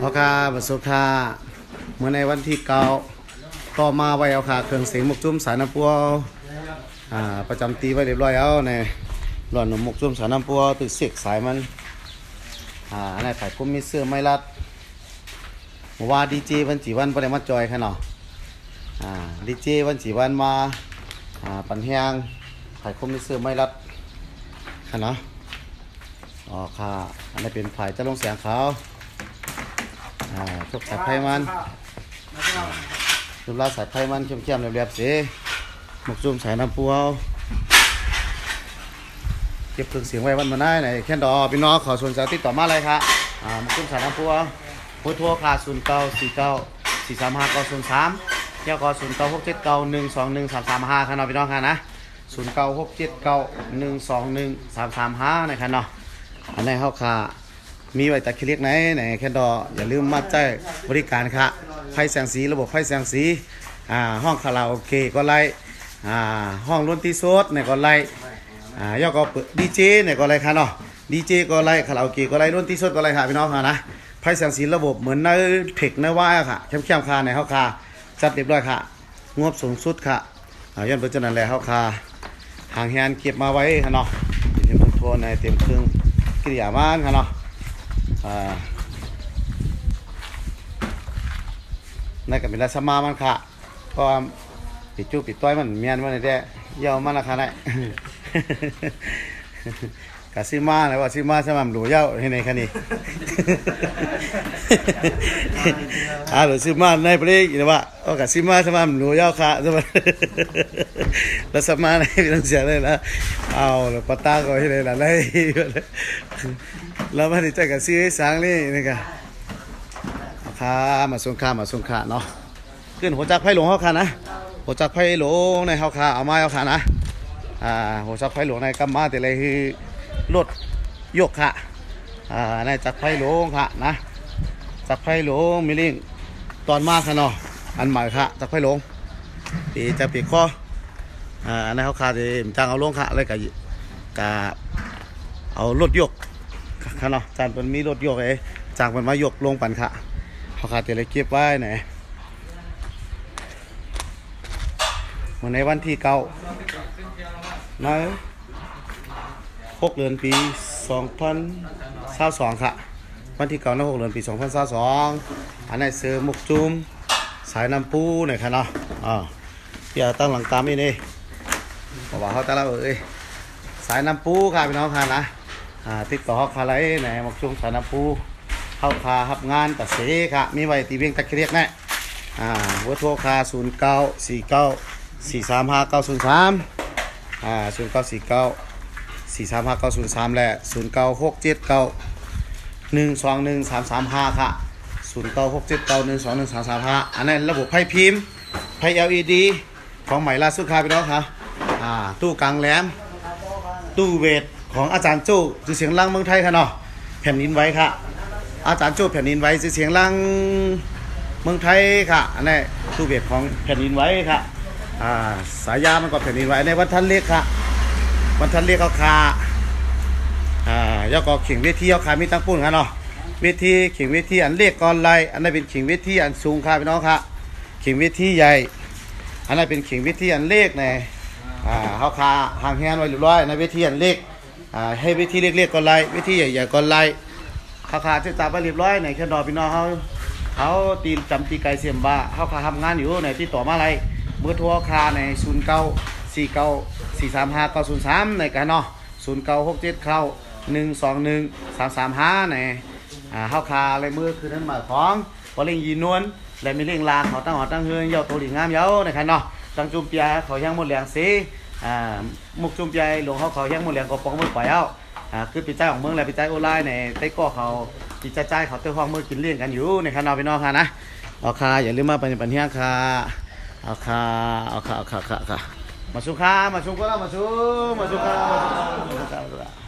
เอาค่ะบัสุค่ะเมื่อในวันที่เก้าต่อมาไว้เอาค่ะเครื่องเสียงมกจุ้มสายน้ำปัวอ่าประจำตีไว้เรียบร้อยเอาในหล่อนหนมมกจุ้มสายน้ำปัวตึกเสียกสายมันอ่าอันไหนถ่ายพุ่มมีเสื้อไม่รัดว่าดีเจวันจีวันประเดี๋ยวมาจอยค่ะเนาะอ่าดีเจวันจีวันมาอ่าปันแหงถ่ายพุ่มมีเสื้อไม่รัดค่ะเนาะอ๋อค่ะอันนี้เป็นฝ่ายจะลงเสียงเขา อ่าทุกสายไฟมันรูปร่างสายไฟมันเข้มๆเรียบๆสิหมกซุ่มสายน้ำปูเอาเก็บเครื่องเสียงไว้วันมาได้ไหนแค่ดอพี่น้องขอส่วนสาธิตต่อมาเลยครับอ่าหมกซุ่มสายน้ำปูเอาโพสต์โทรค่ะศูนย์เก้าสี่เก้าสี่สามห้าเก้าศูนย์สามเที่ยวก็ศูนย์เก้าหกเจ็ดเก้าหนึ่งสองหนึ่งสามสามห้าค่ะเนาะพี่น้องค่ะนะศูนย์เก้าหกเจ็ดเก้าหนึ่งสองหนึ่งสามสามห้านะครับเนาะอันนี้เข้าค่ะ มีไว้แต่คลิกไหนไหนแค่ดออย่าลืมมาใจบริการค่ะไฟแสงสีระบบไฟแสงสีอ่าห้องคาราโอเกะก็ไล่อ่าห้องดนตรีสดเนี่ยก็ไล่อ่ายอก็เปิดดีเจเนี่ยก็ไล่ค่ะเนาะดีเจก็ไล่คาราโอเกะก็ไล่ดนตรีสดก็ไล่ค่ะพี่น้องค่ะนะไฟแสงสีระบบเหมือนในเทคในว่าค่ะเข้มๆค่ะในเฮาค่ะจัดเรียบร้อยค่ะงบสูงสุดค่ะอ่าย้อนเพื่อจะนั่นแหละเฮาค่ะหางแฮนเก็บมาไว้ค่ะเนาะเตรียมทั้งทัวในเตรียมเครื่องกิริยามานค่ะเนาะ อ่านั่นก็เป็นลาสมามันค่ะเพราะว่าปิดจูปิดต้อยมันเมียนมันได้เยามันราคาไหน กะซื้อมาเลยว่าซื้อมาสม่ำหลูเย้าให้ในคันนี้อ่าหรือซื้อมาในประเทศหรือว่าเอากะซื้อมาสม่ำหลูเย้าค่ะสม่ำแล้วสมาในพี่ต้องเสียเลยนะเอาแล้วปะตาก็ให้เลยละเลยแล้วมาดิใจกับซื้อให้สร้างนี่นี่กันเอาค่ะมาส่งค่ามาส่งค่าเนาะขึ้นหัวจักไผ่หลวงเขาค่ะนะหัวจักไผ่หลวงในเขาค่ะเอาม้เอาค่ะนะอ่าหัวจักไผ่หลวงในกำมาแต่เลยคือ รถยกค่ะอ่าในจักรไผ่หลวงค่ะนะจักรไผ่หลวงมีลิงตอนมากค่ะเนาะอันใหม่ค่ะจักรไผ่หลวงปีจะปีกคออ่าในเขาค่ะที่จ้างเอาลงค่ะอะไรกับกับเอารถยกค่ะเนาะจานมันมีรถยกเอ้จากมันมายกลงปันค่ะเขาขาดแต่เลยเก็บไว้ไหนวันในวันที่เก้านะ หกเดือนปีสองพันสาสองค่ะ วันที่เก้านะหกเดือนปีสองพันสาสองอันไหนเสือมุกจุมสายน้ำปูหน่อยค่ะเนาะอ่าอย่าตั้งหลังตามนี่นี่บอกว่าเขาตั้งแล้วเอ้ยสายน้ำปูค่ะพี่น้องค่ะนะอ่าติดต่อคาไรในหมกชุมสารภูเข้าคาหับงานตัดเสค่ะมีไว้ตีเวียงตะเคียกแน่อ่าเบอร์โทรคา0 9 4 9 4 3 5 9 0 3อ่า 0 9 4 9 4 3 5 9 0 3และ0 9 6 7 9 1 2 1 3 3 5ค่ะ0 9 6 7 9 1 2 1 3 3 5อันนั้นระบบไพ่พิมพ์ไพ่ LED ของใหม่ล่าสุดค่ะพี่น้องค่ะอ่าตู้กลางแหลม ตู้เวทของอาจารย์โจ้ชื่อเสียงลังเมืองไทยค่ะเนาะแผ่นดินไว้ค่ะ อาจารย์โจ้แผ่นดินไว้ชื่อเสียงลังเมืองไทยค่ะอันนี้ตู้เวทของแผ่นดินไว้ค่ะอ่าสายยามันก็แผ่นดินไว้ในวัดทันเล็กค่ะ วัดทันเล็กเขาคาอ่ายอก็เข่งเวทีเขาคามีตั้งปุ่นค่ะเนาะเวทีเข่งเวทีอันเล็กก่อนไลอันนั้นเป็นเข่งเวทีอันสูงค่ะพี่น้องค่ะเข่งเวทีใหญ่ อันนั้นเป็นเข่งเวทีอันเล็กในอ่าเขาคาห่างแฮนไว้เรียบร้อยในเวทีอันเล็กอ่าให้เวทีเล็กๆก็ไลเวทีใหญ่ๆก็ไลเขาคาที่ตาไปเรียบร้อยในแค่ดอพี่น้องเขาเขาตีนจำตีไก่เสียมบ้าเขาคาทำงานอยู่ในที่ต่อมาอะไรเบอร์โทรคาในศูนย์เก้า สี่เก้าสี่สามห้าเก้าศูนย์สามในกันเนาะศูนย์เก้าหกเจ็ดเข้าหนึ่งสองหนึ่งสามสามห้าในอ่าเขาคาอะไรมือคือนั้นหมายของพอเล่งยีนวลและมีเล่งลาเขาตั้งหอตั้งเฮือนเยาตัวหลีงามเยาในกันเนาะตังจุ่มเปียเขายังหมดแรงสิอ่ามุกจุ่มเปียหลวงเขาเขายังหมดแรงก็ปองมือปล่อยเอาอ่าคือปีใจของเมืองและปีใจโอไลน์ในใต้ก้อเขาปีใจใจเขาเต้ห้องมือกินเลี้ยงกันอยู่ในคานอพี่น้องค่ะนะเอาค่ะอย่าลืมมาเป็นปัญญาค่ะเอาค่ะเอาค่ะเอาค่ะค่ะค่ะ มาชุมค่ะ